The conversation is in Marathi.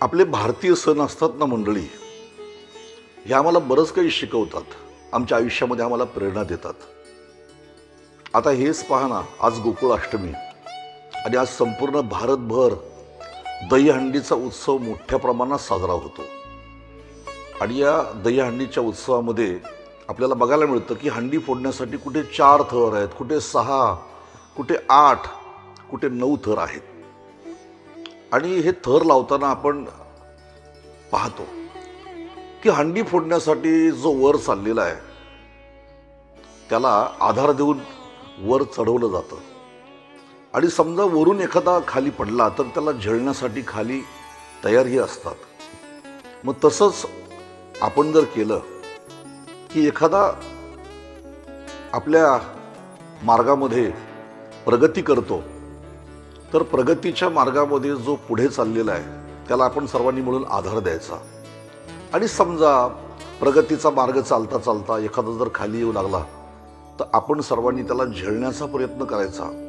आपले भारतीय सण असतात ना मंडळी हे आम्हाला बरंच काही शिकवतात. आमच्या आयुष्यामध्ये आम्हाला प्रेरणा देतात. आता हेच पहा ना आज गोकुळाष्टमी आणि आज संपूर्ण भारतभर दहीहंडीचा उत्सव मोठ्या प्रमाणात साजरा होतो. आणि या दहीहंडीच्या उत्सवामध्ये आपल्याला बघायला मिळतं की हंडी फोडण्यासाठी कुठे चार थर आहेत कुठे सहा कुठे आठ कुठे नऊ थर आहेत. आणि हे थर लावताना आपण पाहतो की हंडी फोडण्यासाठी जो वर चाललेला आहे त्याला आधार देऊन वर चढवलं जातं. आणि समजा वरून एखादा खाली पडला तर त्याला झेलण्यासाठी खाली तयारही असतात. मग तसंच आपण जर केलं की एखादा आपल्या मार्गामध्ये प्रगती करतो तर प्रगतीच्या मार्गामध्ये जो पुढे चाललेला आहे त्याला आपण सर्वांनी मिळून आधार द्यायचा. आणि समजा प्रगतीचा मार्ग चालता चालता एखादा जर खाली येऊ लागला तर आपण सर्वांनी त्याला झेलण्याचा प्रयत्न करायचा.